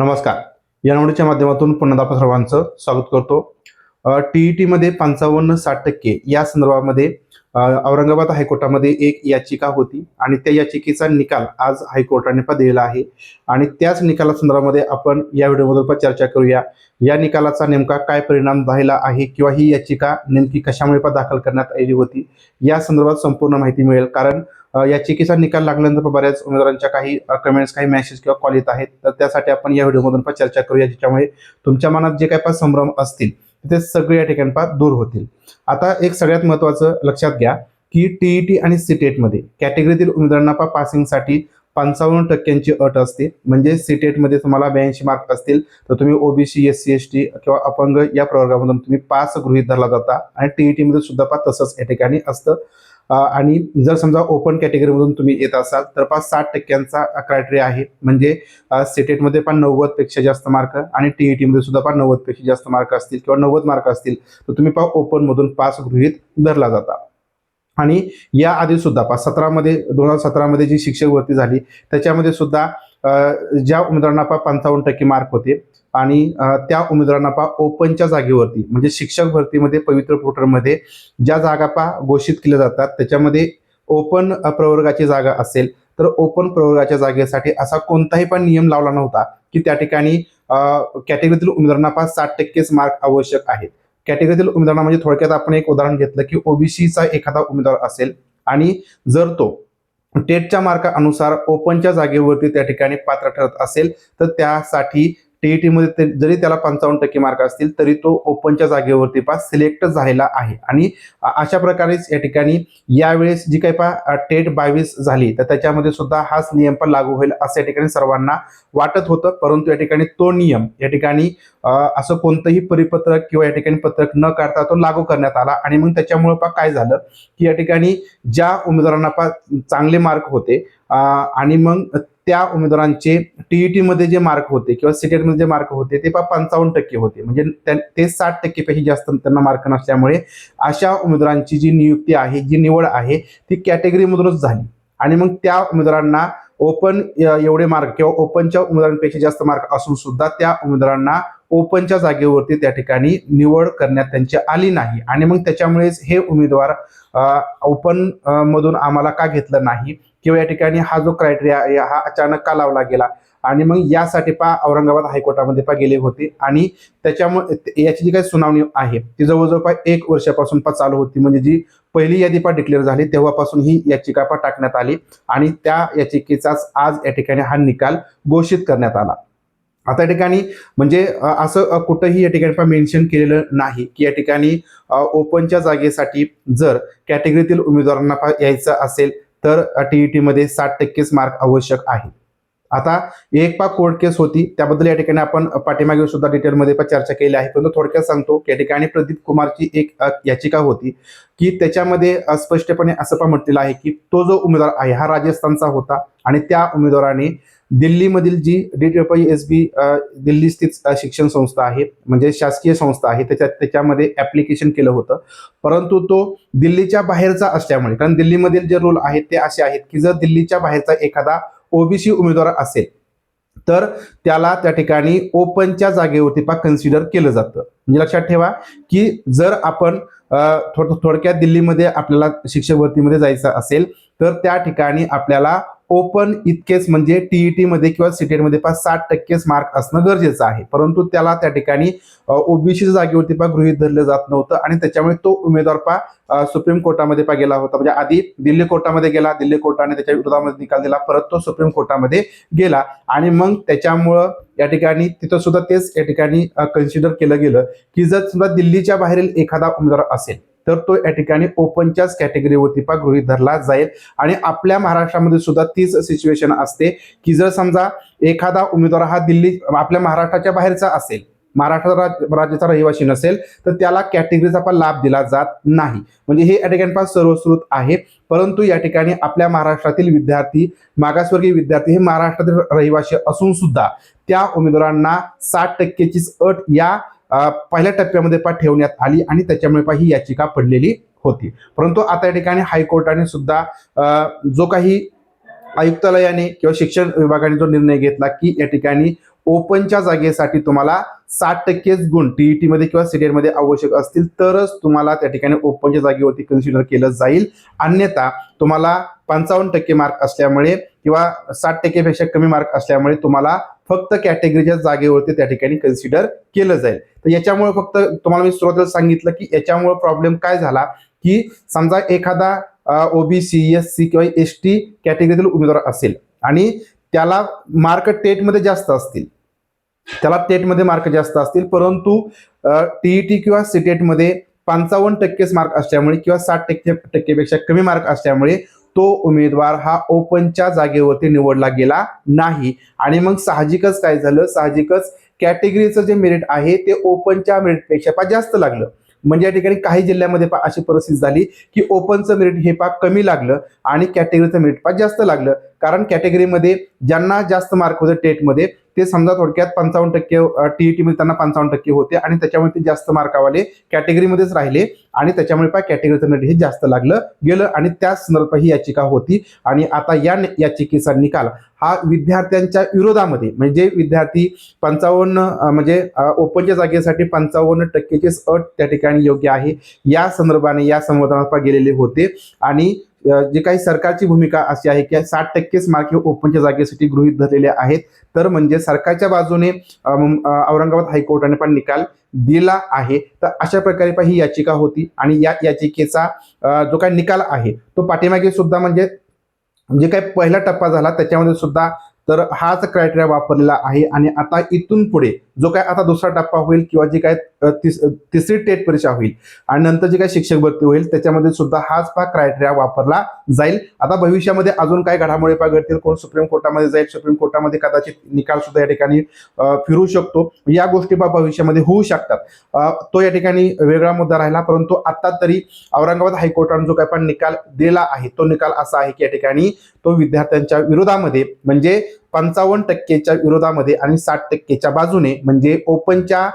नमस्कार. या निवडीच्या माध्यमातून पुन्हा आपण सर्वांचं स्वागत करतो. टीईटी मध्ये पंचावन्न साठ टक्के या संदर्भामध्ये औरंगाबाद हायकोर्टामध्ये एक याचिका होती आणि त्या याचिकेचा निकाल आज हायकोर्टाने पण दिलेला आहे. आणि त्याच निकाला संदर्भामध्ये आपण या व्हिडिओमधून पण चर्चा करूया. या निकालाचा नेमका काय परिणाम झालेला आहे किंवा ही याचिका नेमकी कशामुळे पण दाखल करण्यात आली होती? या संदर्भात संपूर्ण माहिती मिळेल. कारण याचिकेचा निकाल लागल्यानंतर बऱ्याच उमेदवारांच्या काही कमेंट्स काही मेसेज किंवा कॉल येत आहेत. तर त्यासाठी आपण या व्हिडिओमधून पण चर्चा करूया ज्याच्यामुळे तुमच्या मनात जे काही पण संभ्रम असतील ते सगळे या ठिकाणी पा दूर होतील. आता एक सगळ्यात महत्त्वाचं लक्षात घ्या की टीईटी आणि सीटेटमध्ये कॅटेगरीतील उमेदवारांना पा पासिंगसाठी पंचावन्न टक्क्यांची अट असते. म्हणजे सीटेटमध्ये तुम्हाला ब्याऐंशी मार्क असतील तर तुम्ही OBC S C S T किंवा अपंग या प्रवर्गामधून तुम्ही पास गृहीत धरला जाता. आणि टीईटीमध्ये सुद्धा पा तसंच या ठिकाणी असतं. आणि जर समजा ओपन कॅटेगरीमधून तुम्ही येत असाल तर पाच साठ टक्क्यांचा क्रायटेरिया आहे. म्हणजे सेटेटमध्ये पण नव्वदपेक्षा जास्त मार्क आणि टी ई मध्ये सुद्धा पण नव्वदपेक्षा जास्त मार्क असतील किंवा नव्वद मार्क असतील. तर तुम्ही पा ओपन मधून पास गृहित धरला जाता. आणि याआधी सुद्धा पाच सतरामध्ये दोन हजार सतरामध्ये जी शिक्षक भरती झाली त्याच्यामध्ये सुद्धा ज्या उमेदवारांना पा पंचावन्न टक्के मार्क होते आणि त्या उमेदवारांना पा ओपनच्या जागेवरती म्हणजे शिक्षक भरतीमध्ये पवित्र पोर्टलमध्ये ज्या जागा पा घोषित केल्या जातात त्याच्यामध्ये ओपन प्रवर्गाची जागा असेल तर ओपन प्रवर्गाच्या जागेसाठी असा कोणताही पण नियम लावला नव्हता की त्या ठिकाणी कॅटेगरीतील उमेदवारांना पास साठ टक्केच मार्क आवश्यक आहेत. कॅटेगरीतील उमेदवारांना म्हणजे थोडक्यात आपण एक उदाहरण घेतलं की ओबीसीचा एखादा उमेदवार असेल आणि जर तो टेटच्या मार्कानुसार ओपनच्या जागेवरती त्या ठिकाणी पात्र ठरत असेल तर त्यासाठी टी मध्ये जरी त्याला पंचावन्न टक्के मार्क असतील तरी तो ओपनच्या जागेवरती पास सिलेक्ट झालेला आहे. आणि अशा प्रकारेच या ठिकाणी यावेळेस जी काही पा टेट बावीस झाली तर त्याच्यामध्ये सुद्धा हाच नियम पण लागू होईल असं या ठिकाणी सर्वांना वाटत होतं. परंतु या ठिकाणी तो नियम या ठिकाणी असं कोणतंही परिपत्रक किंवा या ठिकाणी पत्रक न काढता तो लागू करण्यात आला. आणि मग त्याच्यामुळे पा काय झालं की या ठिकाणी ज्या उमेदवारांना पा चांगले मार्क होते आणि मग त्या उमेदवारांचे टीईटी मध्ये जे मार्क होते किंवा सिटेटमध्ये जे मार्क होते ते पा पंचावन्न टक्के होते. म्हणजे ते साठ टक्केपेक्षा जास्त त्यांना मार्क नसल्यामुळे अशा उमेदवारांची जी नियुक्ती आहे जी निवड आहे ती कॅटेगरीमधूनच झाली. आणि मग त्या उमेदवारांना ओपन एवढे मार्क किंवा ओपनच्या उमेदवारांपेक्षा जास्त मार्क असून सुद्धा त्या उमेदवारांना ओपनच्या जागेवरती त्या ठिकाणी निवड करण्यात त्यांची आली नाही. आणि मग त्याच्यामुळेच हे उमेदवार ओपन मधून आम्हाला का घेतलं नाही? किंवा या ठिकाणी हा जो क्रायटेरिया हा अचानक का लावला गेला? आणि मग यासाठी पा औरंगाबाद हायकोर्टामध्ये पा गेले होते. आणि त्याच्यामुळे ते- याची जी काही सुनावणी आहे ती जवळजवळ पा एक वर्षापासून पा चालू होती. म्हणजे जी पहिली यादी पा डिक्लेअर झाली तेव्हापासून ही याचिका पा टाकण्यात आली. आणि त्या याचिकेचाच आज या ठिकाणी हा निकाल घोषित करण्यात आला. आता या ठिकाणी म्हणजे असं कुठंही या ठिकाणी पा मेन्शन केलेलं नाही की या ठिकाणी ओपनच्या जागेसाठी जर कॅटेगरीतील उमेदवारांना यायचं असेल तर टीईटीमध्ये साठ टक्केच मार्क आवश्यक आहे. आता एक पा कोर्ट केस होती त्याबद्दल या ठिकाणी आपण पाठीमागे सुद्धा डिटेलमध्ये पण चर्चा केली आहे. परंतु थोडक्यात सांगतो की या ठिकाणी प्रदीप कुमारची एक याचिका होती की त्याच्यामध्ये स्पष्टपणे असं पण म्हटलेलं आहे की तो जो उमेदवार आहे हा राजस्थानचा होता आणि त्या उमेदवाराने दिल्लीमधील G D S B Delhi स्थित शिक्षण संस्था आहे म्हणजे शासकीय संस्था आहे त्याच्यात त्याच्यामध्ये ऍप्लिकेशन केलं होतं. परंतु तो दिल्लीच्या बाहेरचा असल्यामुळे कारण दिल्लीमधील जे रूल आहेत ते असे आहेत की जर दिल्लीच्या बाहेरचा एखादा ओबीसी उमेदवार असेल तर त्याला त्या ठिकाणी ओपनच्या जागेवरती पा कन्सिडर केलं जातं. म्हणजे लक्षात ठेवा की जर आपण थोड थोडक्यात दिल्लीमध्ये आपल्याला शिक्षक भरतीमध्ये जायचं असेल तर त्या ठिकाणी आपल्याला ओपन इतकेच म्हणजे टीईटी मध्ये किंवा सिटेटमध्ये पाच साठ टक्केच मार्क असणं गरजेचं आहे. परंतु त्याला त्या ठिकाणी ओबीसीच्या जागेवरती पा गृहित धरलं जात नव्हतं आणि त्याच्यामुळे तो उमेदवार पा सुप्रीम कोर्टामध्ये पा गेला होता. म्हणजे आधी दिल्ली कोर्टामध्ये गेला दिल्ली कोर्टाने त्याच्या विरोधामध्ये निकाल दिला परत तो सुप्रीम कोर्टामध्ये गेला. आणि मग त्याच्यामुळं या ठिकाणी तिथं सुद्धा तेच या ठिकाणी कन्सिडर केलं गेलं की जर समजा दिल्लीच्या बाहेरील एखादा उमेदवार असेल तर तो या ठिकाणी ओपनच्याच कॅटेगरीवरती पा गृहीत धरला जाईल. आणि आपल्या महाराष्ट्रामध्ये सुद्धा तीच सिच्युएशन असते की जर समजा एखादा उमेदवार हा दिल्ली आपल्या महाराष्ट्राच्या बाहेरचा असेल महाराष्ट्र राज- राज्याचा रहिवासी नसेल तर त्याला कॅटेगरीचा पण लाभ दिला जात नाही. म्हणजे हे या ठिकाणी पण सर्वश्रुत आहे. परंतु या ठिकाणी आपल्या महाराष्ट्रातील विद्यार्थी मागासवर्गीय विद्यार्थी हे महाराष्ट्रातील रहिवासी असून सुद्धा त्या उमेदवारांना साठ टक्केचीच अट या पहिल्या टप्प्यामध्ये पा ठेवण्यात आली आणि त्याच्यामुळे पा ही याचिका पडलेली होती. परंतु आता या ठिकाणी हायकोर्टाने सुद्धा जो काही आयुक्तालयाने किंवा शिक्षण विभागाने जो निर्णय घेतला की या ठिकाणी ओपनच्या जागेसाठी तुम्हाला साठ टक्केच गुण टीईटी मध्ये किंवा सीटेटमध्ये आवश्यक असतील तरच तुम्हाला त्या ठिकाणी ओपनच्या जागेवरती कन्सिडर केलं जाईल. अन्यथा तुम्हाला पंचावन्न टक्के मार्क असल्यामुळे किंवा साठ टक्केपेक्षा कमी मार्क असल्यामुळे तुम्हाला फक्त कॅटेगरीच्या जागेवरती त्या ठिकाणी कन्सिडर केलं जाईल. तर याच्यामुळे फक्त तुम्हाला मी सुरुवातीला सांगितलं की याच्यामुळे प्रॉब्लेम काय झाला? की समजा एखादा ओबीसी एस सी किंवा एस टी कॅटेगरीतील उमेदवार असेल आणि त्याला मार्क टेटमध्ये जास्त असतील. त्याला टेटमध्ये मार्क जास्त असतील परंतु टीईटी किंवा सीटेटमध्ये पंचावन्न टक्केच मार्क असल्यामुळे किंवा साठ टक्के टक्केपेक्षा कमी मार्क असल्यामुळे तो उमेदवार हा ओपनच्या जागेवरती निवडला गेला नाही. आणि मग साहजिकच काय झालं? साहजिकच कॅटेगरीचं जे मेरिट आहे ते ओपनच्या मेरिटपेक्षा पा जास्त लागलं. म्हणजे या ठिकाणी काही जिल्ह्यामध्ये पा अशी परिस्थिती झाली की ओपनचं मेरिट हे पा कमी लागलं आणि कॅटेगरीचं मेरिट पा जास्त लागलं. कारण कॅटेगरीमध्ये ज्यांना जास्त मार्क होते टेटमध्ये ते समजा थोडक्यात पंचावन्न टक्के टीईटी मध्ये त्यांना पंचावन्न टक्के होते आणि त्याच्यामुळे ते जास्त मार्कावाले कॅटेगरीमध्येच राहिले आणि त्याच्यामुळे पाय कॅटेगरीचं मेरिट हे जास्त लागलं गेलं आणि त्या संदर्भात ही याचिका होती. आणि आता या याचिकेचा निकाल हा विद्यार्थ्यांच्या विरोधामध्ये म्हणजे विद्यार्थी पंचावन्न म्हणजे ओपनच्या जागेसाठी पंचावन्न टक्केचीच अट त्या ठिकाणी योग्य आहे. या संदर्भाने या संवादात गेलेले होते. आणि जे काही सरकारची भूमिका अशी आहे की साठ टक्केच मार्क हे ओपनच्या जागेसाठी गृहीत धरलेले आहेत. तर म्हणजे सरकारच्या बाजूने औरंगाबाद हायकोर्टाने पण निकाल दिला आहे. तर अशा प्रकारे पण ही याचिका होती आणि या याचिकेचा जो काही निकाल आहे तो पाठीमागे सुद्धा म्हणजे जे काही पहिला टप्पा झाला त्याच्यामध्ये सुद्धा तर हाच क्रायटेरिया वापरलेला आहे आणि आता इथून पुढे जो काय आता दुसरा टप्पा होईल किंवा जी काय तिस- तिसरी टेट परीक्षा होईल आणि नंतर जी काय शिक्षक भरती होईल त्याच्यामध्ये सुद्धा हाच पा क्रायटेरिया वापरला जाईल. आता भविष्यामध्ये अजून काय घडामोडी पा घडतील कोण सुप्रीम कोर्टामध्ये जाईल सुप्रीम कोर्टामध्ये कदाचित निकाल सुद्धा या ठिकाणी फिरू शकतो. या गोष्टी पा भविष्यामध्ये होऊ शकतात. तो या ठिकाणी वेगळा मुद्दा राहिला परंतु आता तरी औरंगाबाद हायकोर्टाने जो काय पण निकाल दिला आहे तो निकाल असा आहे की या ठिकाणी तो विद्यार्थ्यांच्या विरोधामध्ये म्हणजे पंचावन्न टक्केच्या विरोधामध्ये आणि साठ टक्केच्या बाजूने म्हणजे ओपनच्या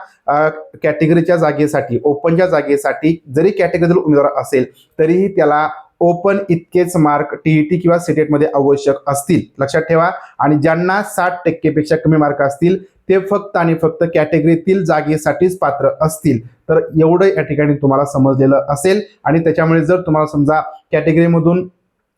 कॅटेगरीच्या जागेसाठी ओपनच्या जागेसाठी जरी कॅटेगरीतील उमेदवार असेल तरीही त्याला ओपन इतकेच मार्क टीईटी किंवा सीटेटमध्ये आवश्यक असतील. लक्षात ठेवा. आणि ज्यांना साठ टक्केपेक्षा कमी मार्क असतील ते फक्त आणि फक्त कॅटेगरीतील जागेसाठीच पात्र असतील. तर एवढं या ठिकाणी तुम्हाला समजलेलं असेल. आणि त्याच्यामुळे जर तुम्हाला समजा कॅटेगरीमधून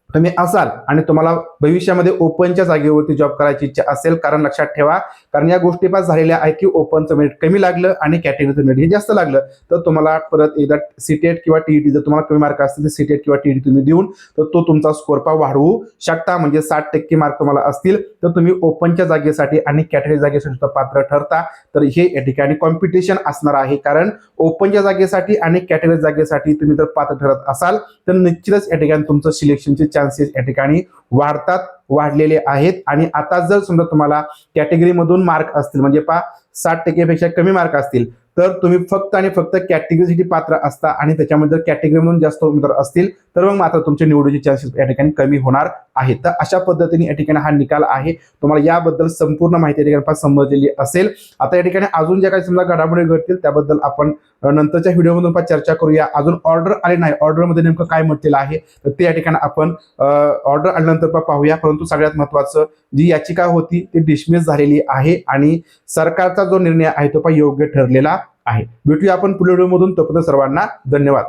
तुम्ही असाल आणि तुम्हाला भविष्यामध्ये ओपनच्या जागेवरती जॉब करायची इच्छा असेल कारण लक्षात ठेवा कारण या गोष्टी पास झालेल्या आहे की ओपनचं मेरिट कमी लागलं आणि कॅटेगरीचं मेरिट हे जास्त लागलं तर तुम्हाला परत एकदा सीटेट किंवा टीईटी जर तुम्हाला कमी मार्क असतील तर सीटेट किंवा टीईटी तुम्ही देऊन तर तो तुमचा स्कोर पा वाढवू शकता. म्हणजे साठ टक्के मार्क तुम्हाला असतील तर तुम्ही ओपनच्या जागेसाठी आणि कॅटेगरी जागेसाठी सुद्धा पात्र ठरता. तर हे या ठिकाणी कॉम्पिटिशन असणार आहे कारण ओपनच्या जागेसाठी आणि कॅटेगरी जागेसाठी तुम्ही जर पात्र ठरत असाल तर निश्चितच या ठिकाणी तुमचं सिलेक्शनचे चान्सेस या ठिकाणी वाढतात वाढलेले आहेत. आणि आता जर समजा तुम्हाला कॅटेगरीमधून मार्क असतील म्हणजे पा साठ टक्केपेक्षा कमी मार्क असतील तर तुम्ही फक्त आणि फक्त कॅटेगरीसाठी पात्र असता आणि त्याच्यामध्ये जर कॅटेगरीमधून जास्त उमेदवार असतील तर मग मात्र तुमचे निवडीचे चान्सेस या ठिकाणी कमी होणार आहेत. तर अशा पद्धतीने या ठिकाणी हा निकाल आहे. तुम्हाला याबद्दल संपूर्ण माहिती या ठिकाणी फार समजलेली असेल. आता या ठिकाणी अजून ज्या काही समजा घडामोडी घडतील त्याबद्दल आपण नंतरच्या व्हिडिओमधून पण चर्चा करूया. अजून ऑर्डर आले नाही. ऑर्डरमध्ये नेमकं काय म्हटलेलं आहे तर ते या ठिकाणी आपण ऑर्डर आल्यानंतर पाहूया. परंतु सगळ्यात महत्वाचं जी याचिका होती ती डिसमिस झालेली आहे आणि सरकारचा जो निर्णय आहे तो पण योग्य ठरलेला आहे. भेटूया आपण पुढील व्हिडिओमधून. तोपर्यंत सर्वांना धन्यवाद.